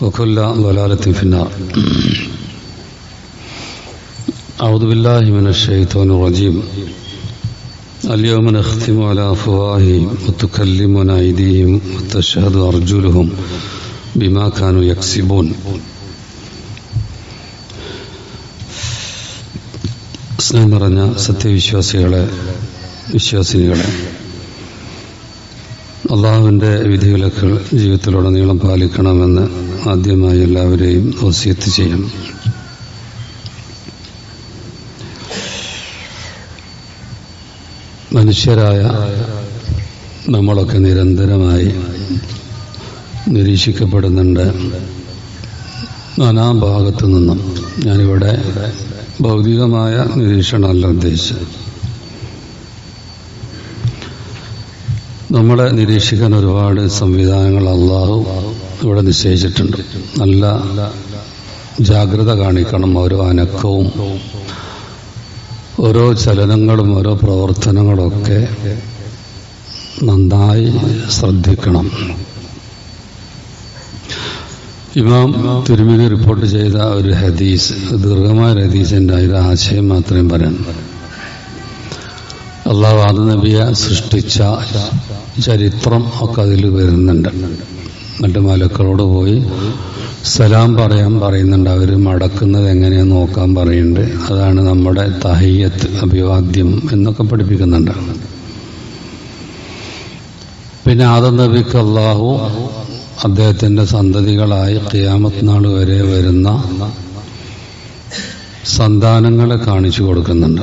وكل ضلالة في النار أعوذ بالله من الشيطان الرجيم اليوم نختم على أفواههم وتكلمنا أيديهم وتشهد أرجلهم بما كانوا يكسبون സ്നേഹം നിറഞ്ഞ സത്യവിശ്വാസികളെ വിശ്വാസിനികളെ അള്ളാഹുവിന്റെ വിധിവിലക്കുകൾ ജീവിതത്തിലുടനീളം പാലിക്കണമെന്ന് ആദ്യമായി എല്ലാവരെയും ഓസിയത്ത് ചെയ്യണം മനുഷ്യരായ നമ്മളൊക്കെ നിരന്തരമായി നിരീക്ഷിക്കപ്പെടുന്നുണ്ട്. നാനാഭാഗത്തു നിന്നും ഞാനിവിടെ ഭൗതികമായ നിരീക്ഷണമല്ല ഉദ്ദേശിച്ചത്. നമ്മളെ നിരീക്ഷിക്കാൻ ഒരുപാട് സംവിധാനങ്ങൾ അള്ളാഹു ഇവിടെ നിശ്ചയിച്ചിട്ടുണ്ട്. നല്ല ജാഗ്രത കാണിക്കണം ഓരോ അനക്കവും. ഓരോ ചലനങ്ങളും ഓരോ പ്രവർത്തനങ്ങളൊക്കെ നന്നായി ശ്രദ്ധിക്കണം. ഇമാം തിരുമിനി റിപ്പോർട്ട് ചെയ്ത ഒരു ഹദീസ് ദീർഘമായ ഒരു ഹദീസിന്റെ അതിന്റെ ആശയം മാത്രമേ പറയാൻ അള്ളാഹു ആദ നബിയെ സൃഷ്ടിച്ച ചരിത്രം ഒക്കെ അതിൽ വരുന്നുണ്ട്. എന്നിട്ട് മലക്കളോട് പോയി സലാം പറയാൻ പറയുന്നുണ്ട്. അവർ മടക്കുന്നത് എങ്ങനെയാന്ന് നോക്കാൻ പറയുന്നുണ്ട്. അതാണ് നമ്മുടെ തഹയ്യത്ത് അഭിവാദ്യം എന്നൊക്കെ പഠിപ്പിക്കുന്നുണ്ട്. പിന്നെ ആദം നബിക്ക് അള്ളാഹു അദ്ദേഹത്തിന്റെ സന്തതികളായി ഖിയാമത്ത് നാൾ വരെ വരുന്ന സന്താനങ്ങളെ കാണിച്ചു കൊടുക്കുന്നുണ്ട്.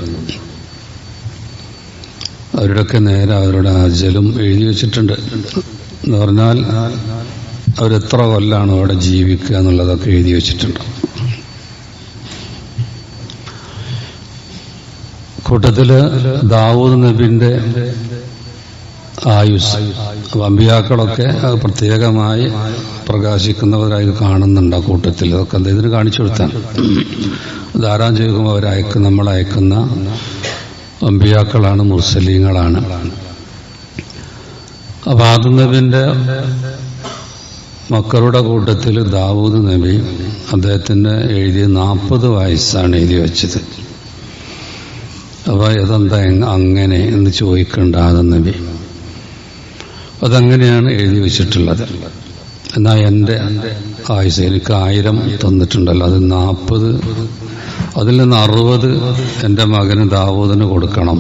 അവരുടെയൊക്കെ നേരെ അവരുടെ അജലും എഴുതി വെച്ചിട്ടുണ്ട്. എന്ന് പറഞ്ഞാൽ അവരെത്ര കൊല്ലാണ് അവിടെ ജീവിക്കുക എന്നുള്ളതൊക്കെ എഴുതി വെച്ചിട്ടുണ്ട്. കൂട്ടത്തിൽ ദാവൂദ് നബിന്റെ ആയുസ് അമ്പിയാക്കളൊക്കെ പ്രത്യേകമായി പ്രകാശിക്കുന്നവരായി കാണുന്നുണ്ട് ആ കൂട്ടത്തിൽ. അതൊക്കെ അദ്ദേഹത്തിന് കാണിച്ചു കൊടുത്താണ്. ധാരാളം ചോദിക്കുമ്പോൾ അവരയക്കുന്ന നമ്മൾ അയക്കുന്ന അമ്പിയാക്കളാണ് മുർസലീങ്ങളാണ്. അപ്പൊ ആദം നബിന്റെ മക്കളുടെ കൂട്ടത്തിൽ ദാവൂദ് നബി അദ്ദേഹത്തിന് എഴുതിയ നാൽപ്പത് വയസ്സാണ് എഴുതി വെച്ചത്. അപ്പൊ ഇതെന്താ അങ്ങനെ എന്ന് ചോദിക്കേണ്ട ആദം നബി. അതങ്ങനെയാണ് എഴുതി വെച്ചിട്ടുള്ളത്. എന്നാൽ എന്റെ ആയുസ് എനിക്ക് ആയിരം തന്നിട്ടുണ്ടല്ലോ. അത് നാൽപ്പത് അതിൽ നിന്ന് അറുപത് എന്റെ മകന് ദാവൂദിന് കൊടുക്കണം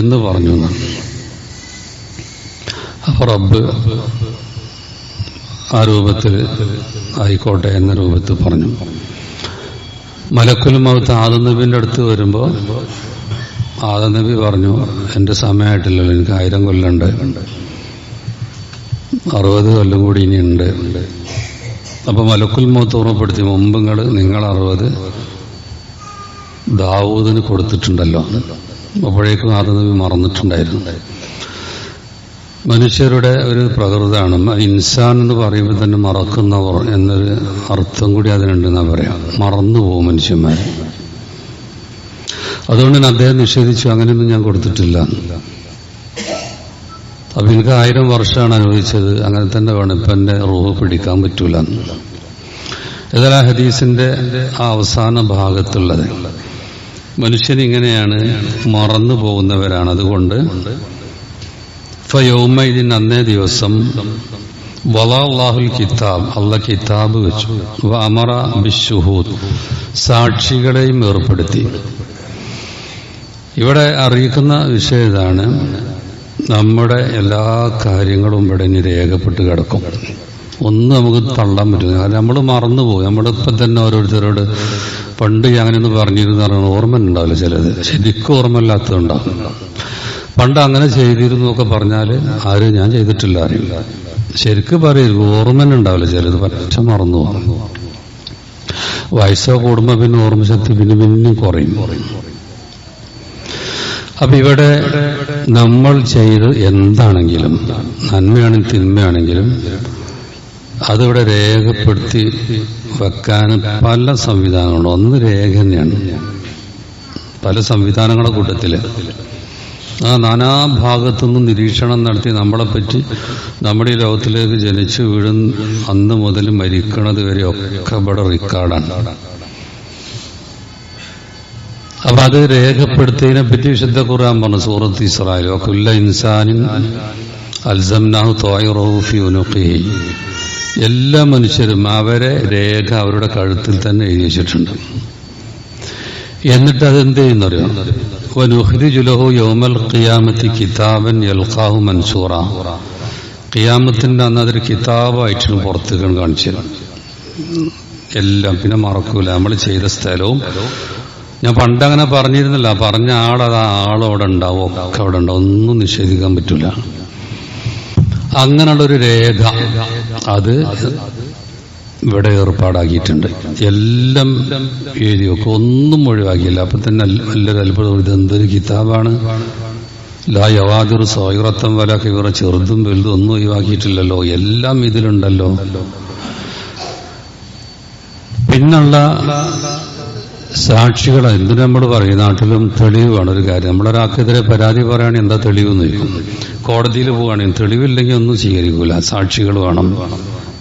എന്ന് പറഞ്ഞു. അപ്പൊ റബ്ബ് ആ രൂപത്തിൽ ആയിക്കോട്ടെ എന്ന രൂപത്തിൽ പറഞ്ഞു. മലക്കുൽ മൗത്ത് ആദനബിന്റെ അടുത്ത് വരുമ്പോൾ ആദനബി പറഞ്ഞു എന്റെ സമയമായിട്ടില്ലല്ലോ എനിക്ക് ആയിരം കൊല്ലുണ്ട് അറുപത് കൊല്ലം കൂടി ഇനിയുണ്ട്. അപ്പൊ മലക്കുൽ മൗത്ത് ഓർമ്മപ്പെടുത്തി മുമ്പ് നിങ്ങൾ അറുപത് ദാവൂദിന് കൊടുത്തിട്ടുണ്ടല്ലോ. അപ്പോഴേക്കും ആദനബി മറന്നിട്ടുണ്ടായിരുന്നു. മനുഷ്യരുടെ ഒരു പ്രകൃതമാണ് ഇൻസാൻ എന്ന് പറയുമ്പോൾ തന്നെ മറക്കുന്നവർ എന്നൊരു അർത്ഥം കൂടി അതിനുണ്ടെന്നാ പറയാം. മറന്നു പോകും മനുഷ്യന്മാർ അതുകൊണ്ട് തന്നെ അദ്ദേഹം നിഷേധിച്ചു അങ്ങനെയൊന്നും ഞാൻ കൊടുത്തിട്ടില്ല. അപ്പൊ എനിക്ക് ആയിരം വർഷമാണ് അനുഭവിച്ചത്. അങ്ങനെ തന്നെ വേണം. ഇപ്പൊ എന്റെ റൂഹ് പിടിക്കാൻ പറ്റൂല. ആ ഹദീസിന്റെ ആ അവസാന ഭാഗത്തുള്ളത്. മനുഷ്യൻ ഇങ്ങനെയാണ് മറന്നു പോകുന്നവരാണ്. അതുകൊണ്ട് ഫയൗമൈദിൻ അന്നേ ദിവസം വലാഹുൽ കിതാബ് അല്ല കിതാബ് വെച്ചു. അമറ ബിഷുഹൂദ് സാക്ഷികളെയും ഏർപ്പെടുത്തി. ഇവിടെ അറിയിക്കുന്ന വിഷയം ഇതാണ്. നമ്മുടെ എല്ലാ കാര്യങ്ങളും ഇവിടെ ഇനി രേഖപ്പെട്ട് കിടക്കും. ഒന്ന് നമുക്ക് തള്ളാൻ പറ്റില്ല കാരണം നമ്മൾ മറന്നുപോകും. ഇപ്പം തന്നെ ഓരോരുത്തരോട് പണ്ട് അങ്ങനെയൊന്ന് പറഞ്ഞിരുന്നു പറഞ്ഞാൽ ഓർമ്മ ഉണ്ടാവില്ല ചിലത്. ശരിക്കും ഓർമ്മയില്ലാത്തതുണ്ടാവും പണ്ട് അങ്ങനെ ചെയ്തിരുന്നു ഒക്കെ പറഞ്ഞാൽ ആരും ഞാൻ ചെയ്തിട്ടില്ല അറിയില്ല ശരിക്കും പറയരുത്. ഓർമ്മ ഉണ്ടാവില്ല ചിലത്. പറ്റ മറന്നു വയസ്സോ കൂടുമ്പോൾ പിന്നെ ഓർമ്മശക്തി പിന്നെ പിന്നെയും കുറയും. അപ്പൊ ഇവിടെ നമ്മൾ ചെയ്ത് എന്താണെങ്കിലും നന്മയാണെങ്കിലും തിന്മയാണെങ്കിലും അതിവിടെ രേഖപ്പെടുത്തി വെക്കാൻ പല സംവിധാനങ്ങളുണ്ട് ഒന്ന് രേഖ തന്നെയാണ്. പല സംവിധാനങ്ങളുടെ കൂട്ടത്തിൽ. ആ നാനാഭാഗത്തുനിന്നും നിരീക്ഷണം നടത്തി നമ്മളെപ്പറ്റി നമ്മുടെ ഈ ലോകത്തിലേക്ക് ജനിച്ചു വീഴുന്ന അന്ന് മുതൽ മരിക്കണത് വരെ ഒക്കെ ഇവിടെ റെക്കോർഡാണ് അപ്പൊ അത് രേഖപ്പെടുത്തിയതിനെ പറ്റി വിശുദ്ധ ഖുർആൻ പറഞ്ഞു സൂറത്ത് ഇസ്രായേൽ. വക്കുല്ല ഇൻസാനിൻ എല്ലാ മനുഷ്യരും അവരെ രേഖ അവരുടെ കഴുത്തിൽ തന്നെ എഴുതി വെച്ചിട്ടുണ്ട്. എന്നിട്ട് അതെന്ത് ചെയ്യുന്നറിയോ? വനുഹ്രിജുലഹു യൗമൽ ഖിയാമത്തി കിതാബൻ യൽഖാഹു മൻസൂറ. ഖിയാമത്തിന്റെ അന്ന് അതൊരു കിതാബായിട്ടാണ് പുറത്തേക്ക് കാണിച്ചത്. എല്ലാം പിന്നെ മറക്കൂല. നമ്മൾ ചെയ്ത സ്ഥലവും ഞാൻ പണ്ടങ്ങനെ പറഞ്ഞിരുന്നില്ല. പറഞ്ഞ ആളത് ആളവിടെ ഉണ്ടാവും ഒക്കെ അവിടെ ഉണ്ടാവും. ഒന്നും നിഷേധിക്കാൻ പറ്റില്ല അങ്ങനെയുള്ളൊരു രേഖ അത് ഇവിടെ ഏർപ്പാടാക്കിയിട്ടുണ്ട്. എല്ലാം എഴുതി വെക്കും. ഒന്നും ഒഴിവാക്കിയില്ല. അപ്പൊ തന്നെ നല്ലൊരു അത്ഭുതം. ഇത് എന്തൊരു കിതാബാണ്. ലാ യവാദിർ സോയിറത്തം വല കിവറ ചെറുതും വലുതും ഒന്നും ഒഴിവാക്കിയിട്ടില്ലല്ലോ. എല്ലാം ഇതിലുണ്ടല്ലോ. പിന്നുള്ള സാക്ഷികൾ എന്തിനു നമ്മൾ പറയും നാട്ടിലും തെളിവ് വേണം ഒരു കാര്യം. നമ്മളൊരാൾക്കെതിരെ പരാതി പറയുകയാണെങ്കിൽ എന്താ തെളിവ് ചോദിക്കും. കോടതിയിൽ പോവുകയാണെങ്കിൽ തെളിവില്ലെങ്കിൽ ഒന്നും സ്വീകരിക്കൂല. സാക്ഷികൾ വേണം.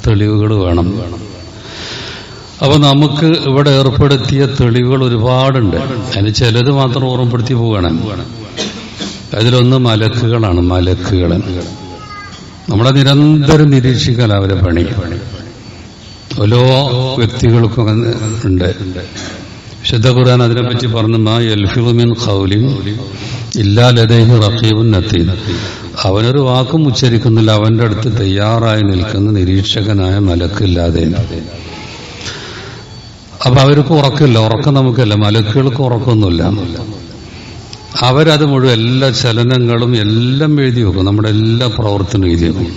തെളിവുകൾ വേണം. അപ്പൊ നമുക്ക് ഇവിടെ ഏർപ്പെടുത്തിയ തെളിവുകൾ ഒരുപാടുണ്ട്. അതിന് ചിലത് മാത്രം ഓർമ്മപ്പെടുത്തി പോവുകയാണ്. അതിലൊന്ന് മലക്കുകളാണ്. മലക്കുകൾ. നമ്മളെ നിരന്തരം നിരീക്ഷിക്കാൻ അവരെ പണി. ഓരോ വ്യക്തികൾക്കും ഉണ്ട്. വിശുദ്ധ ഖുർആൻ അതിനെപ്പറ്റി പറഞ്ഞു അവനൊരു വാക്കും ഉച്ചരിക്കുന്നില്ല അവന്റെ അടുത്ത് തയ്യാറായി നിൽക്കുന്ന നിരീക്ഷകനായ മലക്കില്ലാതെ. അപ്പൊ അവർക്ക് ഉറക്കില്ല ഉറക്കം നമുക്കല്ല മലക്കുകൾക്ക് ഉറക്കമൊന്നുമില്ല. അവരത് മുഴുവൻ എല്ലാ ചലനങ്ങളും എല്ലാം എഴുതി വെക്കും നമ്മുടെ എല്ലാ പ്രവർത്തനവും എഴുതി വെക്കും.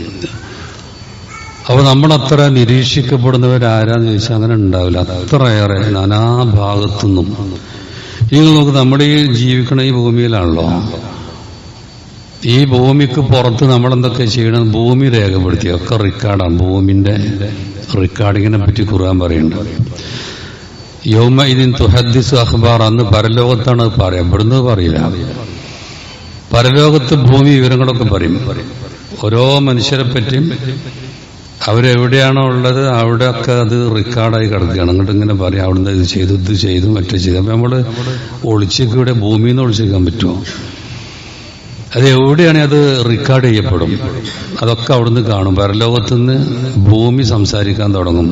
അപ്പൊ നമ്മളത്ര നിരീക്ഷിക്കപ്പെടുന്നവരാരാന്ന് ചോദിച്ചാൽ അങ്ങനെ ഉണ്ടാവില്ല. അത്രയേറെ നാനാഭാഗത്തുനിന്നും. ഇനി നോക്ക് നമ്മുടെ ഈ ജീവിക്കണ ഈ ഭൂമിയിലാണല്ലോ. ഈ ഭൂമിക്ക് പുറത്ത് നമ്മളെന്തൊക്കെ ചെയ്യണം? ഭൂമി രേഖപ്പെടുത്തി. ഒക്കെ റെക്കോർഡാണ് ഭൂമിന്റെ റെക്കോർഡിങ്ങിനെ പറ്റി ഖുർആൻ പറയുന്നുണ്ട്. യോമ ഇതിൻ തുഹദ്ദിസ് അഖ്ബാർ അന്ന് പരലോകത്താണ് പറയാം ഇവിടുന്ന് പറയില്ല. പരലോകത്ത് ഭൂമി വിവരങ്ങളൊക്കെ പറയും. ഓരോ മനുഷ്യരെ പറ്റിയും അവരെവിടെയാണോ ഉള്ളത് അവിടെയൊക്കെ അത് റെക്കോർഡായി കിടക്കുകയാണ്. അങ്ങോട്ട് ഇങ്ങനെ പറയാം അവിടുന്ന് ഇത് ചെയ്തു ഇത് ചെയ്തു മറ്റേ ചെയ്തു. അപ്പൊ നമ്മൾ ഒളിച്ചേക്ക് ഇവിടെ ഭൂമിയിൽ നിന്ന് ഒളിച്ചേക്കാൻ പറ്റുമോ? അത് എവിടെയാണെങ്കിൽ അത് റെക്കോർഡ് ചെയ്യപ്പെടും? അതൊക്കെ അവിടുന്ന് കാണും. പരലോകത്തുനിന്ന് ഭൂമി സംസാരിക്കാൻ തുടങ്ങും.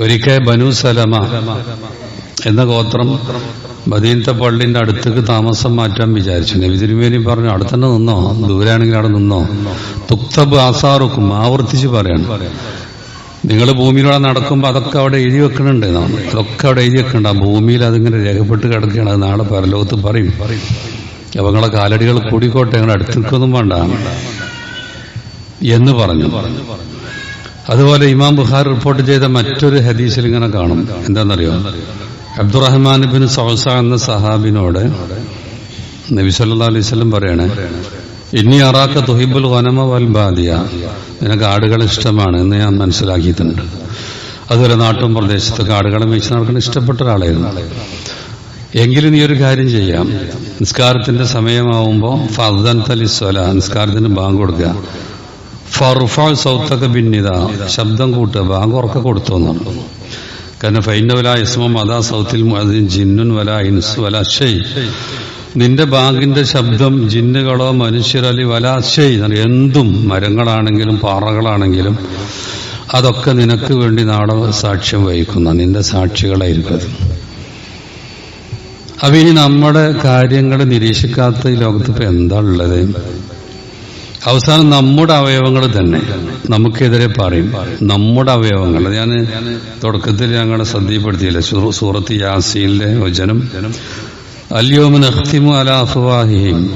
ഒരിക്കൽ ബനു സലമ എന്ന ഗോത്രം മദീനത്തെ പള്ളിന്റെ അടുത്തേക്ക് താമസം മാറ്റാൻ വിചാരിച്ചു. നബി തിരുമേനി പറഞ്ഞു അവിടെ തന്നെ നിന്നോ? ദൂരാണെങ്കിൽ അവിടെ നിന്നോ? തുക്തബ് ആസാറുക്കും ആവർത്തിച്ച് പറയണം നിങ്ങൾ ഭൂമിയിലൂടെ നടക്കുമ്പോൾ അതൊക്കെ അവിടെ എഴുതി വെക്കണുണ്ട്. അതൊക്കെ അവിടെ എഴുതി വെക്കണ്ട. ഭൂമിയിൽ അതിങ്ങനെ രേഖപ്പെട്ട് കിടക്കുകയാണ്. അത് നാളെ പരലോകത്ത് പറയും. അപ്പൊ നിങ്ങളെ കാലടികൾ കൂടിക്കോട്ടെ. ഞങ്ങൾ അടുത്ത് നിൽക്കൊന്നും വേണ്ട. എന്ന് പറഞ്ഞു. അതുപോലെ ഇമാം ബുഖാർ റിപ്പോർട്ട് ചെയ്ത മറ്റൊരു ഹദീസിൽ ഇങ്ങനെ കാണും. എന്താണെന്നറിയോ? അബ്ദുറഹ്മാൻ ബിൻ സൗസ എന്ന സഹാബിനോട് നബി സല്ലാ അലൈഹി സ്വലം പറയണേ ഇനി അറാക്ക തുഹിബുൽ വനമ വൽ ബാദിയ. നിനക്ക് ആടുകൾ ഇഷ്ടമാണ് എന്ന് ഞാൻ മനസ്സിലാക്കിയിട്ടുണ്ട്. അതുപോലെ നാട്ടും പ്രദേശത്തൊക്കെ ആടുകളെ മേച്ച് ഇഷ്ടപ്പെട്ട ഒരാളായിരുന്നു. എങ്കിലും നീ ഒരു കാര്യം ചെയ്യാം. നിസ്കാരത്തിന്റെ സമയമാവുമ്പോൾ ഫർദൻ തലിസ്വല നിസ്കാരത്തിന് ബാങ്ക് കൊടുക്കുക. ഫർഫ സൗത്തൊക്കെ ഭിന്നിത ശബ്ദം കൂട്ടുക ബാങ്ക് ഉറക്കെ കൊടുത്തു കാരണം ഫൈന വല ഇസ്മം അതാ സൗത്തിൽ ജിന്നുൻ വല ഇൻസ് വല ഷെയ് നിന്റെ ബാങ്കിന്റെ ശബ്ദം ജിന്നുകളോ മനുഷ്യരോ അല്ലെങ്കിൽ ഷെയ് എന്തും മരങ്ങളാണെങ്കിലും പാറകളാണെങ്കിലും അതൊക്കെ നിനക്ക് വേണ്ടി നാളെ സാക്ഷ്യം വഹിക്കുന്ന നിന്റെ സാക്ഷികളായിരിക്കും. അത് അപ്പൊ ഇനി നമ്മുടെ കാര്യങ്ങൾ നിരീക്ഷിക്കാത്ത ഈ ലോകത്ത് എന്താ ഉള്ളത്? അവസാനം നമ്മുടെ അവയവങ്ങൾ തന്നെ. നമുക്കെതിരെ പറയും. നമ്മുടെ അവയവങ്ങൾ. ഞാൻ തുടക്കത്തിൽ ഞങ്ങളെ ശ്രദ്ധയിൽപ്പെടുത്തിയില്ല. സൂറത്ത് യാസീനിലെ വചനം. അല്യോമിന് അഖ്തിമു അല അഫ്വാഹിഹിം.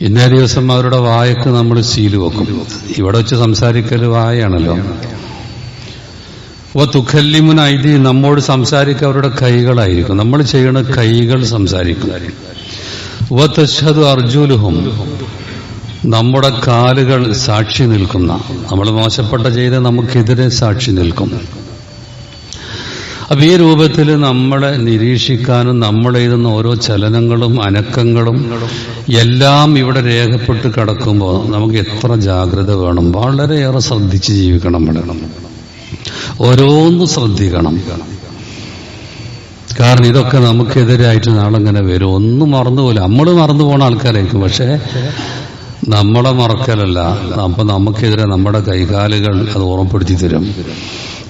ഇന്നേ ദിവസം അവരുടെ വായക്ക് നമ്മൾ സീൽ വെക്കും. ഇവിടെ വെച്ച് സംസാരിക്കൽ വായാണല്ലോ. ഓ തുഖല്ലിമുൻ ഐതി നമ്മോട് സംസാരിക്കുക അവരുടെ കൈകളായിരിക്കും. നമ്മൾ ചെയ്യുന്ന കൈകൾ സംസാരിക്കും. ഓ തശ്ഹദ് അർജുലുഹും. നമ്മുടെ കാലുകൾ സാക്ഷി നിൽക്കുന്ന നമ്മൾ മോശപ്പെട്ട ചെയ്ത് നമുക്കെതിരെ സാക്ഷി നിൽക്കും. അപ്പൊ ഈ രൂപത്തിൽ നമ്മളെ നിരീക്ഷിക്കാനും നമ്മൾ എഴുതുന്ന ഓരോ ചലനങ്ങളും അനക്കങ്ങളും എല്ലാം ഇവിടെ രേഖപ്പെട്ട് കിടക്കുമ്പോൾ നമുക്ക് എത്ര ജാഗ്രത വേണം. വളരെയേറെ ശ്രദ്ധിച്ച് ജീവിക്കണം നമ്മൾ. ഓരോന്ന് ശ്രദ്ധിക്കണം. കാരണം ഇതൊക്കെ നമുക്കെതിരായിട്ട് നാളെങ്ങനെ വരും. ഒന്നും മറന്നുപോലെ നമ്മൾ മറന്നു പോണ ആൾക്കാരായിരിക്കും. പക്ഷേ നമ്മളെ മറക്കലല്ല. അപ്പൊ നമുക്കെതിരെ നമ്മുടെ കൈകാലുകൾ അത് ഓർമ്മപ്പെടുത്തി തരും.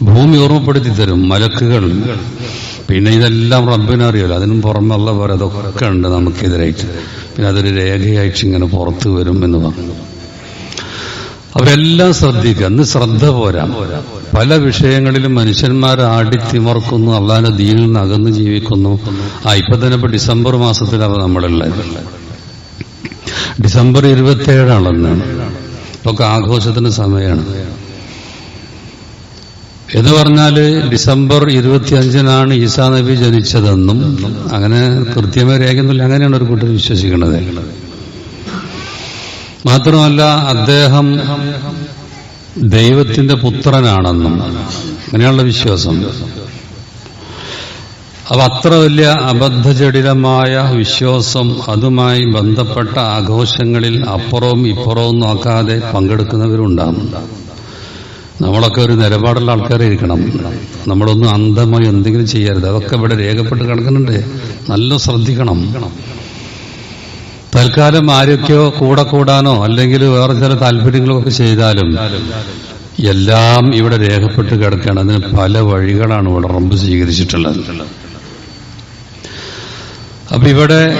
ഭൂമി ഓർമ്മപ്പെടുത്തി തരും മലക്കുകൾ. പിന്നെ ഇതെല്ലാം റബ്ബിനറിയല്ലോ അതിനും പുറമെയുള്ള പോലെ അതൊക്കെ ഉണ്ട് നമുക്കെതിരായിട്ട്. പിന്നെ അതൊരു രേഖയായിട്ട് ഇങ്ങനെ പുറത്തു വരും എന്ന് പറഞ്ഞു. അവരെല്ലാം ശ്രദ്ധിക്കുക. അന്ന് ശ്രദ്ധ പോരാ. പല വിഷയങ്ങളിലും മനുഷ്യന്മാർ ആടിത്തിമർക്കുന്നു അള്ളാന്റെ ദീനിൽ നിന്ന് അകന്ന് ജീവിക്കുന്നു. ആ ഇപ്പൊ തന്നെ ഇപ്പൊ ഡിസംബർ മാസത്തിലാണ് നമ്മളുള്ളത്. ഡിസംബർ ഇരുപത്തിയേഴാണെന്ന് ഒക്കെ ആഘോഷത്തിന് സമയമാണ്. എന്ന് പറഞ്ഞാൽ ഡിസംബർ ഇരുപത്തിയഞ്ചിനാണ് ഈസാ നബി ജനിച്ചതെന്നും അങ്ങനെ കൃത്യമായി രേഖയൊന്നുമില്ല. അങ്ങനെയാണ് ഒരു കൂട്ടർ വിശ്വസിക്കുന്നത്. മാത്രമല്ല അദ്ദേഹം ദൈവത്തിന്റെ പുത്രനാണെന്നും അങ്ങനെയുള്ള വിശ്വാസം. അപ്പൊ അത്ര വലിയ അബദ്ധജടിലമായ വിശ്വാസം അതുമായി ബന്ധപ്പെട്ട ആഘോഷങ്ങളിൽ അപ്പുറവും ഇപ്പുറവും നോക്കാതെ പങ്കെടുക്കുന്നവരുണ്ടാകും. നമ്മളൊക്കെ ഒരു നിലപാടുള്ള ആൾക്കാരായിരിക്കണം. നമ്മളൊന്നും അന്ധമായി എന്തെങ്കിലും ചെയ്യരുത്. അതൊക്കെ ഇവിടെ രേഖപ്പെട്ട് കിടക്കുന്നുണ്ട്. നല്ല ശ്രദ്ധിക്കണം. തൽക്കാലം ആരൊക്കെയോ കൂടെ കൂടാനോ അല്ലെങ്കിൽ വേറെ ചില താല്പര്യങ്ങളൊക്കെ ചെയ്താലും എല്ലാം ഇവിടെ രേഖപ്പെട്ട് കിടക്കുകയാണ്. അതിന് പല വഴികളാണ് ഇവിടെ റബ്ബ് സ്വീകരിച്ചിട്ടുള്ളത്. അപ്പൊ ഇവിടെ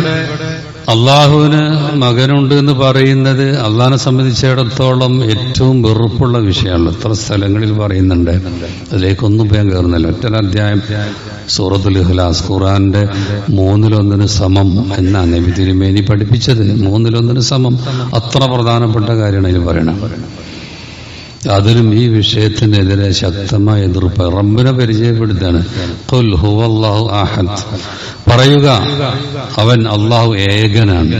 അള്ളാഹുവിന് മകനുണ്ട് എന്ന് പറയുന്നത് അള്ളാഹിനെ സംബന്ധിച്ചിടത്തോളം ഏറ്റവും വെറുപ്പുള്ള വിഷയമാണ്. എത്ര സ്ഥലങ്ങളിൽ പറയുന്നുണ്ട്. അതിലേക്കൊന്നും ഞാൻ കയറുന്നില്ല ഒറ്റ അധ്യായം. സൂറത്തുൽ ഇഖ്ലാസ്. ഖുറാന്റെ മൂന്നിലൊന്നിന് സമം എന്നാണ് നബി തിരുമേനി പഠിപ്പിച്ചത്. മൂന്നിലൊന്നിന് സമം. അത്ര പ്രധാനപ്പെട്ട കാര്യമാണ് ഇതിൽ പറയണം അതിലും ഈ വിഷയത്തിനെതിരെ ശക്തമായ എതിർപ്പ്. റബ്ബിനെ പരിചയപ്പെടുത്താണ്. പറയുക അവൻ അള്ളാഹു ഏകനാണ്.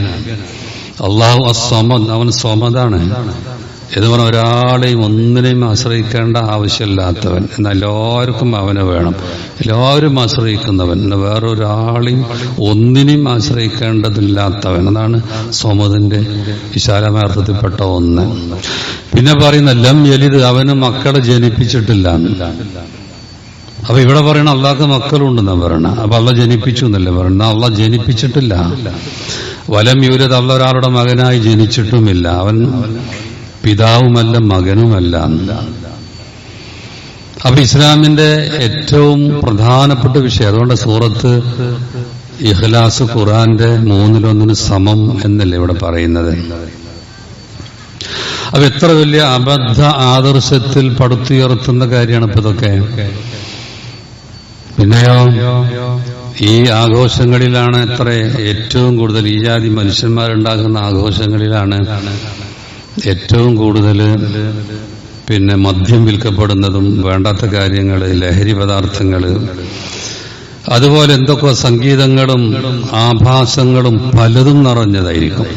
അള്ളാഹു അസ്വമദ് അവൻ സ്വമതാണ് എന്ന് പറഞ്ഞ ഒരാളെയും ഒന്നിനെയും ആശ്രയിക്കേണ്ട ആവശ്യമില്ലാത്തവൻ. എന്നാൽ എല്ലാവർക്കും അവനെ വേണം. എല്ലാവരും ആശ്രയിക്കുന്നവൻ. എന്നാൽ വേറൊരാളെയും ഒന്നിനെയും ആശ്രയിക്കേണ്ടതില്ലാത്തവൻ. എന്നാണ് സോമതിന്റെ വിശാലമായ അർത്ഥത്തിൽപ്പെട്ട ഒന്ന്. പിന്നെ പറയുന്ന ലം എലിത് അവന് മക്കളെ ജനിപ്പിച്ചിട്ടില്ല. അപ്പൊ ഇവിടെ പറയണ അള്ളാഹ്ക്ക് മക്കളുണ്ടെന്നാ പറയണ. അപ്പൊ അള്ള ജനിപ്പിച്ചു എന്നല്ലേ പറയണ. അള്ള ജനിപ്പിച്ചിട്ടില്ല. വലം യൂരത് അള്ള ഒരാളുടെ മകനായി ജനിച്ചിട്ടുമില്ല. അവൻ പിതാവുമല്ല മകനുമല്ല. അപ്പൊ ഇസ്ലാമിന്റെ ഏറ്റവും പ്രധാനപ്പെട്ട വിഷയം അതുകൊണ്ട് സൂറത്ത് ഇഖ്ലാസ് ഖുറാന്റെ മൂന്നിലൊന്നിന് സമം എന്നല്ലേ ഇവിടെ പറയുന്നത്. അപ്പൊ എത്ര വലിയ അബദ്ധ ആദർശത്തിൽ പടുത്തുയർത്തുന്ന കാര്യമാണ് ഇപ്പൊ ഇതൊക്കെ. പിന്നെയോ ഈ ആഘോഷങ്ങളിലാണ് എത്ര ഏറ്റവും കൂടുതൽ ഈ ജാതി മനുഷ്യന്മാരുണ്ടാകുന്ന ആഘോഷങ്ങളിലാണ് ഏറ്റവും കൂടുതൽ പിന്നെ മദ്യം വിൽക്കപ്പെടുന്നതും വേണ്ടാത്ത കാര്യങ്ങൾ ലഹരി പദാർത്ഥങ്ങൾ അതുപോലെ എന്തൊക്കെ സംഗീതങ്ങളും ആഭാസങ്ങളും പലതും നിറഞ്ഞതായിരിക്കും.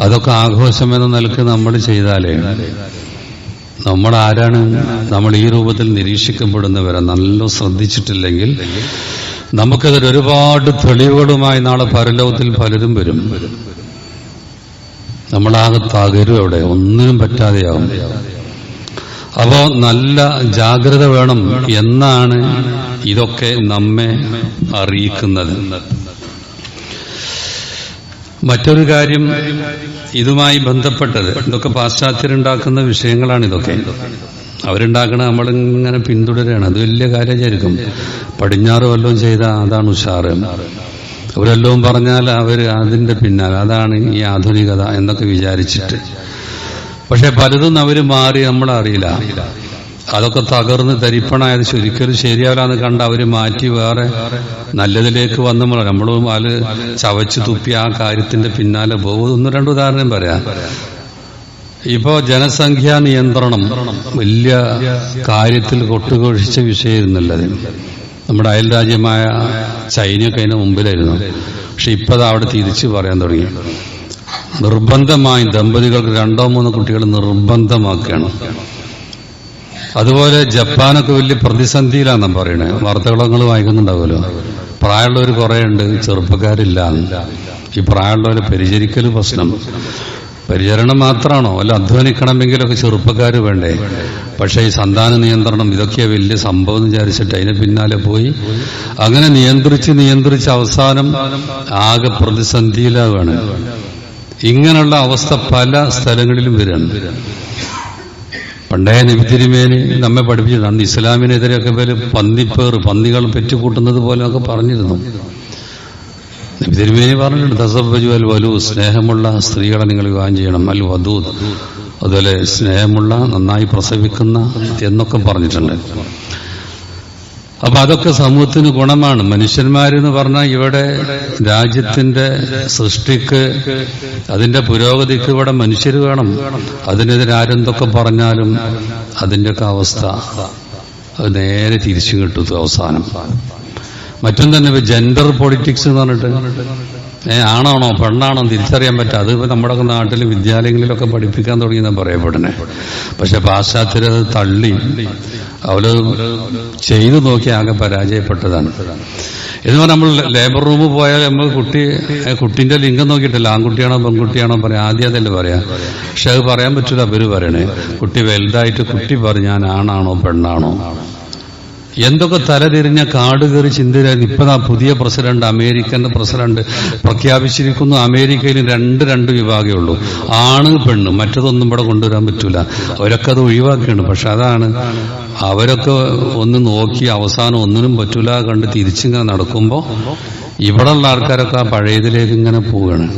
അതൊക്കെ ആഘോഷമെന്ന നിലയ്ക്ക് നമ്മൾ ചെയ്താലേ നമ്മൾ ആരാണ്? നമ്മൾ ഈ രൂപത്തിൽ നിരീക്ഷിക്കപ്പെടുന്നവരെ നല്ല ശ്രദ്ധിച്ചിട്ടില്ലെങ്കിൽ നമുക്കതിൽ ഒരുപാട് തെളിവുകളുമായി നാളെ പരലോകത്തിൽ പലരും വരും. നമ്മളാകെ തകരും അവിടെ. ഒന്നിനും പറ്റാതെയാവും. അപ്പോ നല്ല ജാഗ്രത വേണം എന്നാണ് ഇതൊക്കെ നമ്മെ അറിയിക്കുന്നത്. മറ്റൊരു കാര്യം ഇതുമായി ബന്ധപ്പെട്ടത്. ഇതൊക്കെ പാശ്ചാത്യരുണ്ടാക്കുന്ന വിഷയങ്ങളാണ് ഇതൊക്കെ. അവരുണ്ടാക്കണ നമ്മളിങ്ങനെ പിന്തുടരുകയാണ് അത് വലിയ കാര്യമായിരിക്കും. പടിഞ്ഞാറ് വല്ലതും ചെയ്താൽ അതാണ് ഉഷാറ്. അവരെല്ലാം പറഞ്ഞാൽ അവർ അതിന്റെ പിന്നാലെ. അതാണ് ഈ ആധുനികത എന്നൊക്കെ വിചാരിച്ചിട്ട്. പക്ഷെ പലതും അവർ മാറി നമ്മളറിയില്ല അതൊക്കെ തകർന്ന് തരിപ്പണായത് ശരിക്കും ശരിയാവില്ലാന്ന് കണ്ട് അവർ മാറ്റി വേറെ നല്ലതിലേക്ക് വന്നു നമ്മളും അത് ചവച്ച് തുപ്പി ആ കാര്യത്തിന്റെ പിന്നാലെ പോകും. ഒന്ന് രണ്ട് ഉദാഹരണം പറയാം. ഇപ്പോ ജനസംഖ്യാ നിയന്ത്രണം വലിയ കാര്യത്തിൽ കൊട്ടുഘോഷിച്ച വിഷയമായിരുന്നുള്ളത് നമ്മുടെ അയൽ രാജ്യമായ ചൈനയൊക്കെ അതിന് മുമ്പിലായിരുന്നു. പക്ഷെ ഇപ്പത് അവിടെ തിരിച്ചു പറയാൻ തുടങ്ങി. നിർബന്ധമായും ദമ്പതികൾക്ക് രണ്ടോ മൂന്നോ കുട്ടികൾ നിർബന്ധമാക്കുകയാണ്. അതുപോലെ ജപ്പാനൊക്കെ വലിയ പ്രതിസന്ധിയിലാണെന്നാ പറയണേ. വാർത്തകളൊക്കെ നിങ്ങൾ വായിക്കുന്നുണ്ടാവുമല്ലോ. പ്രായമുള്ളവർ കുറേ ഉണ്ട് ചെറുപ്പക്കാരില്ല. ഈ പ്രായമുള്ളവരെ പരിചരിക്കൽ പ്രശ്നം. പരിചരണം മാത്രമാണോ? അല്ല അധ്വാനിക്കണമെങ്കിലൊക്കെ ചെറുപ്പക്കാർ വേണ്ടേ? പക്ഷേ ഈ സന്താന നിയന്ത്രണം ഇതൊക്കെ വലിയ സംഭവം എന്ന് വിചാരിച്ചിട്ട് അതിന് പിന്നാലെ പോയി. അങ്ങനെ നിയന്ത്രിച്ച് നിയന്ത്രിച്ച് അവസാനം ആകെ പ്രതിസന്ധിയിലാവാണ് ഇങ്ങനെയുള്ള അവസ്ഥ പല സ്ഥലങ്ങളിലും വരികയാണ് പണ്ടേ നിബിതിരിമേന് നമ്മെ പഠിപ്പിച്ചിട്ടുണ്ട് അന്ന് ഇസ്ലാമിനെതിരെയൊക്കെ പേര് പന്നിപ്പേർ പന്നികൾ പെറ്റുകൂട്ടുന്നത് പോലെയൊക്കെ പറഞ്ഞിരുന്നു. നബിതിരുമേനി പറഞ്ഞിട്ടുണ്ട് വലു സ്നേഹമുള്ള സ്ത്രീകളെ നിങ്ങൾ വിവാഹം ചെയ്യണം. അൽ വധൂത് അതുപോലെ സ്നേഹമുള്ള നന്നായി പ്രസവിക്കുന്ന എന്നൊക്കെ പറഞ്ഞിട്ടുണ്ട്. അപ്പൊ അതൊക്കെ സമൂഹത്തിന് ഗുണമാണ്. മനുഷ്യന്മാരെന്ന് പറഞ്ഞാൽ ഇവിടെ രാജ്യത്തിന്റെ സൃഷ്ടിക്ക് അതിന്റെ പുരോഗതിക്ക് ഇവിടെ മനുഷ്യർ വേണം. അതിനെതിരെ ആരെന്തൊക്കെ പറഞ്ഞാലും അതിന്റെയൊക്കെ അവസ്ഥ അത് നേരെ തിരിച്ചു കിട്ടും അവസാനം. മറ്റും തന്നെ ഇപ്പൊ ജെൻഡർ പൊളിറ്റിക്സ് എന്ന് പറഞ്ഞിട്ട്? ഏ ആണാണോ? പെണ്ണാണോ? തിരിച്ചറിയാൻ പറ്റുക അത് നമ്മുടെ നാട്ടിൽ വിദ്യാലയങ്ങളിലൊക്കെ പഠിപ്പിക്കാൻ തുടങ്ങിയെന്നാണ് പറയപ്പെടുന്നേ പക്ഷെ പാശ്ചാത്യരത് തള്ളി. അവർ ചെയ്തു നോക്കി ആകെ പരാജയപ്പെട്ടതാണ്. എന്ന് പറഞ്ഞാൽ നമ്മൾ ലേബർ റൂമിൽ പോയാൽ നമ്മൾ കുട്ടി കുട്ടിന്റെ ലിംഗം നോക്കിയിട്ടില്ല. ആൺകുട്ടിയാണോ പെൺകുട്ടിയാണോ പറയാം. ആദ്യം അതല്ലേ പറയാം. പക്ഷെ അത് പറയാൻ പറ്റില്ല. അവർ പറയണേ കുട്ടി വലുതായിട്ട് കുട്ടി പറഞ്ഞു ഞാൻ ആണാണോ പെണ്ണാണോ? എന്തൊക്കെ തലതിരിഞ്ഞ കാട് കയറി ചിന്തയിലായിരുന്നു ഇപ്പതാ പുതിയ പ്രസിഡന്റ് അമേരിക്കൻ പ്രസിഡന്റ് പ്രഖ്യാപിച്ചിരിക്കുന്നു. അമേരിക്കയിൽ രണ്ട് രണ്ട് വിഭാഗമേ ഉള്ളൂ. ആണ് പെണ്ണ്. മറ്റതൊന്നും ഇവിടെ കൊണ്ടുവരാൻ പറ്റൂല. അവരൊക്കെ അത് ഒഴിവാക്കിയാണ്. പക്ഷെ അതാണ് അവരൊക്കെ ഒന്ന് നോക്കി അവസാനം ഒന്നിനും പറ്റൂല കണ്ട് തിരിച്ചിങ്ങനെ നടക്കുമ്പോൾ ഇവിടെയുള്ള ആൾക്കാരൊക്കെ ആ പഴയതിലേക്ക് ഇങ്ങനെ പോവുകയാണ്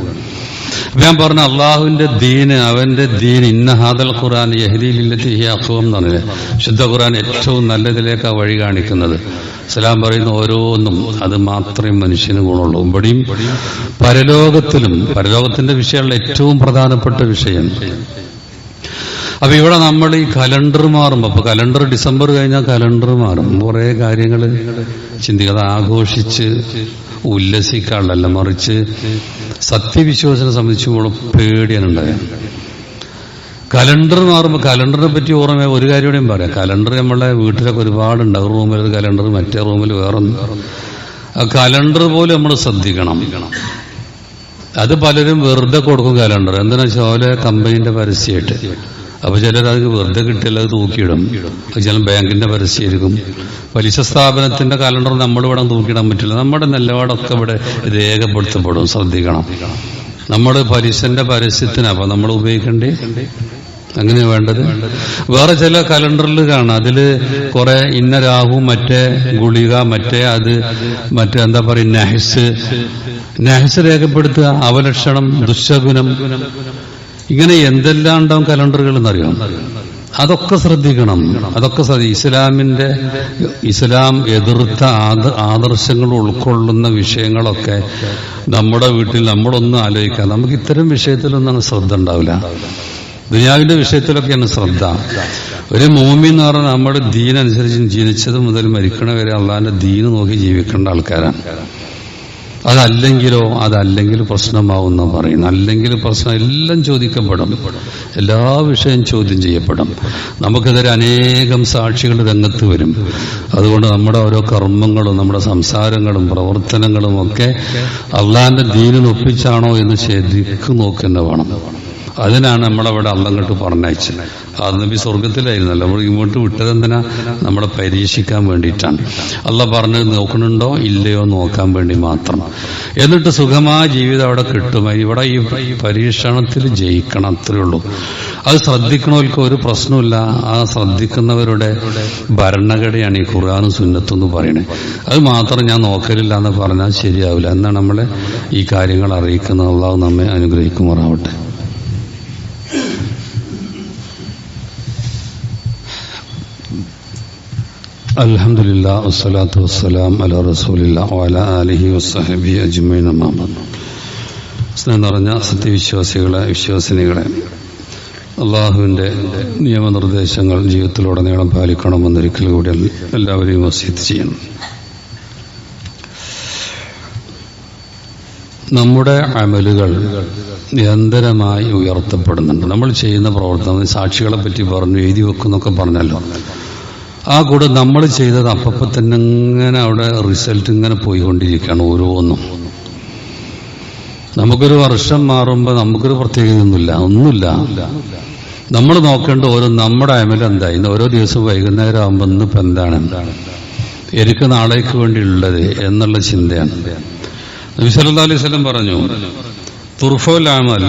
ഞാൻ പറഞ്ഞ അള്ളാഹുവിന്റെ ദീന് അവന്റെ ദീൻ ഇന്ന ഹാദൽ ഖുറാൻ യഹദീലില്ലത്തി അഫുവം എന്ന് പറഞ്ഞത്. ശുദ്ധ ഖുറാൻ ഏറ്റവും നല്ലതിലേക്ക് വഴി കാണിക്കുന്നത്. സലാം പറയുന്ന ഓരോന്നും അത് മാത്രമേ മനുഷ്യന് ഗുണമുള്ളൂ. ഇവിടെയും പരലോകത്തിലും പരലോകത്തിന്റെ വിഷയമുള്ള ഏറ്റവും പ്രധാനപ്പെട്ട വിഷയം. അപ്പൊ ഇവിടെ നമ്മൾ ഈ കലണ്ടർ മാറുമ്പോ അപ്പൊ കലണ്ടർ ഡിസംബർ കഴിഞ്ഞാൽ കലണ്ടർ മാറും. കുറെ കാര്യങ്ങൾ ചിന്തിക്കാതെ ആഘോഷിച്ച് ഉല്ലസിക്കാനുള്ളല്ല മറിച്ച് സത്യവിശ്വാസനെ സംബന്ധിച്ചുമ്പോൾ പേടിയാണ് ഉണ്ടായത് കലണ്ടർ മാറുമ്പോൾ കലണ്ടറിനെ പറ്റി ഓർമ്മ ഒരു കാര്യം കൂടെയും പറയാം. കലണ്ടർ നമ്മളെ വീട്ടിലൊക്കെ ഒരുപാടുണ്ട് ഒരു റൂമിൽ ഒരു കലണ്ടർ മറ്റേ റൂമിൽ വേറൊന്ന്. ആ കലണ്ടർ പോലും നമ്മൾ ശ്രദ്ധിക്കണം. അത് പലരും വെറുതെ കൊടുക്കും കലണ്ടർ. എന്തിനാ വെച്ചാൽ ഓലെ കമ്പനീന്റെ പരസ്യമായിട്ട് അപ്പൊ ചിലർ അത് വെറുതെ കിട്ടിയാൽ അത് തൂക്കിയിടും. ചില ബാങ്കിന്റെ പരസ്യമായിരിക്കും. പലിശ സ്ഥാപനത്തിന്റെ കലണ്ടർ നമ്മുടെ ഇവിടെ തൂക്കിയിടാൻ പറ്റില്ല. നമ്മുടെ നിലപാടൊക്കെ ഇവിടെ രേഖപ്പെടുത്തപ്പെടും. ശ്രദ്ധിക്കണം. നമ്മുടെ പലിശന്റെ പരസ്യത്തിന് അപ്പൊ നമ്മൾ ഉപയോഗിക്കണ്ടേ? അങ്ങനെ വേണ്ടത്? വേറെ ചില കലണ്ടറിൽ കാണാം. അതിൽ കുറെ ഇന്ന രാഹു മറ്റേ ഗുളിക മറ്റേ അത് മറ്റേ എന്താ പറയുക നഹസ്. നഹസ് രേഖപ്പെടുത്തുക. അവലക്ഷണം ദുശകുനം ഇങ്ങനെ എന്തെല്ലാം ഉണ്ടാവും കലണ്ടറുകൾ എന്നറിയാം അതൊക്കെ ശ്രദ്ധിക്കണം. അതൊക്കെ ഇസ്ലാമിന്റെ ഇസ്ലാം എതിർത്ത ആദർശങ്ങൾ ഉൾക്കൊള്ളുന്ന വിഷയങ്ങളൊക്കെ നമ്മുടെ വീട്ടിൽ നമ്മളൊന്നും ആലോചിക്കാം. നമുക്ക് ഇത്തരം വിഷയത്തിലൊന്നും ശ്രദ്ധ ഉണ്ടാവില്ല. ദുനിയാവിന്റെ വിഷയത്തിലൊക്കെയാണ് ശ്രദ്ധ. ഒരു മൂമി എന്ന് പറഞ്ഞാൽ നമ്മുടെ ദീനനുസരിച്ച് ജീവിച്ചത് മുതൽ മരിക്കണ വരെ ദീന് നോക്കി ജീവിക്കേണ്ട ആൾക്കാരാണ്. അതല്ലെങ്കിലോ അതല്ലെങ്കിൽ പ്രശ്നമാവുന്ന പറയുന്നു. അല്ലെങ്കിൽ പ്രശ്നം എല്ലാം ചോദിക്കപ്പെടും. എല്ലാ വിഷയം ചോദ്യം ചെയ്യപ്പെടും. നമുക്കെതിരെ അനേകം സാക്ഷികൾ രംഗത്ത് വരും. അതുകൊണ്ട് നമ്മുടെ ഓരോ കർമ്മങ്ങളും നമ്മുടെ സംസാരങ്ങളും പ്രവർത്തനങ്ങളും ഒക്കെ അള്ളാന്റെ ദീനിനൊപ്പിച്ചാണോ എന്ന് ശരിക്കും നോക്കുന്ന വേണം അതിനാണ് നമ്മളവിടെ അള്ളങ്ങോട്ട് പറഞ്ഞയച്ചത്. അത് നബി സ്വർഗത്തിലായിരുന്നല്ലോ നമ്മൾ ഇങ്ങോട്ട് വിട്ടതെന്തിനാ? നമ്മളെ പരീക്ഷിക്കാൻ വേണ്ടിയിട്ടാണ്. അല്ല പറഞ്ഞത് നോക്കണുണ്ടോ ഇല്ലയോ നോക്കാൻ വേണ്ടി മാത്രം. എന്നിട്ട് സുഖമായ ജീവിതം അവിടെ കിട്ടും. ഇവിടെ ഈ പരീക്ഷണത്തിൽ ജയിക്കണം അത്രേ ഉള്ളൂ. അത് ശ്രദ്ധിക്കണവർക്ക് ഒരു പ്രശ്നമില്ല ആ ശ്രദ്ധിക്കുന്നവരുടെ ഭരണഘടനയാണ് ഈ ഖുർആാനും സുന്നത്തും എന്ന് പറയുന്നത്. അത് മാത്രം ഞാൻ നോക്കലില്ല എന്ന് പറഞ്ഞാൽ ശരിയാവില്ല. എന്നാണ് നമ്മളെ ഈ കാര്യങ്ങൾ അറിയിക്കുന്നത്. അള്ളാഹു നമ്മെ അനുഗ്രഹിക്കുമാറാവട്ടെ. അലഹമില്ല വസ്സലാത്തു വസ്സലാം അല നിറഞ്ഞ സത്യവിശ്വാസികളെ വിശ്വാസിനികളെ അള്ളാഹുവിന്റെ നിയമനിർദ്ദേശങ്ങൾ ജീവിതത്തിലുടനീളം പാലിക്കണമെന്നൊരിക്കൽ കൂടി എല്ലാവരെയും വസീത്ത് ചെയ്യണം നമ്മുടെ അമലുകൾ നിരന്തരമായി ഉയർത്തപ്പെടുന്നുണ്ട്. നമ്മൾ ചെയ്യുന്ന പ്രവർത്തനം സാക്ഷികളെ പറ്റി പറഞ്ഞു എഴുതി വെക്കുന്നൊക്കെ പറഞ്ഞല്ലോ. ആ കൂടെ നമ്മൾ ചെയ്തത് അപ്പപ്പം തന്നെ ഇങ്ങനെ അവിടെ റിസൾട്ട് ഇങ്ങനെ പോയിക്കൊണ്ടിരിക്കുകയാണ് ഓരോന്നും. നമുക്കൊരു വർഷം മാറുമ്പോൾ നമുക്കൊരു പ്രത്യേകതയൊന്നുമില്ല ഒന്നുമില്ല. നമ്മൾ നോക്കേണ്ട ഓരോ നമ്മുടെ അമൽ എന്തായി ഇന്ന് ഓരോ ദിവസവും വൈകുന്നേരം ആകുമ്പോൾ ഇന്നിപ്പോൾ എന്താണ്? എനിക്ക് നാളേക്ക് വേണ്ടിയുള്ളത് എന്നുള്ള ചിന്തയാണ്. നബി സല്ലല്ലാഹു അലൈഹി പറഞ്ഞു തുർഫോൽ അമൽ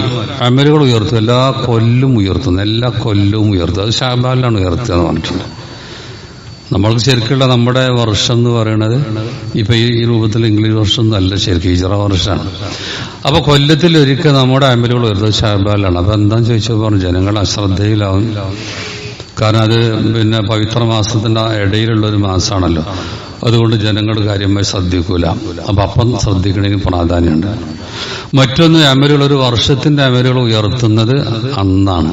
അമലുകൾ ഉയർത്തും എല്ലാ കൊല്ലും ഉയർത്തുന്നു എല്ലാ കൊല്ലും ഉയർത്തും. അത് ഷാബാലിലാണ് ഉയർത്തുക എന്ന് പറഞ്ഞിട്ടുണ്ട്. നമ്മൾക്ക് ശരിക്കുള്ള നമ്മുടെ വർഷം എന്ന് പറയുന്നത് ഇപ്പൊ ഈ രൂപത്തിൽ ഇംഗ്ലീഷ് വർഷം എന്നല്ല ശരിക്കും ഈജറ വർഷമാണ് അപ്പൊ കൊല്ലത്തിൽ ഒരിക്കൽ നമ്മുടെ അമ്പലുകൾ ഉയർത്തുന്നത് ഷാബാലാണ് അപ്പൊ എന്താന്ന് ചോദിച്ചത് പറഞ്ഞു ജനങ്ങൾ അശ്രദ്ധയിലാവും. കാരണം അത് പിന്നെ പവിത്ര മാസത്തിന്റെ ഇടയിലുള്ള ഒരു മാസമാണല്ലോ അതുകൊണ്ട് ജനങ്ങൾ കാര്യമായി ശ്രദ്ധിക്കൂല. അപ്പൊ അപ്പം ശ്രദ്ധിക്കണതിന് പ്രാധാന്യമുണ്ട്. മറ്റൊന്ന് അമലുകൾ ഒരു വർഷത്തിന്റെ അമലുകൾ ഉയർത്തുന്നത് അന്നാണ്.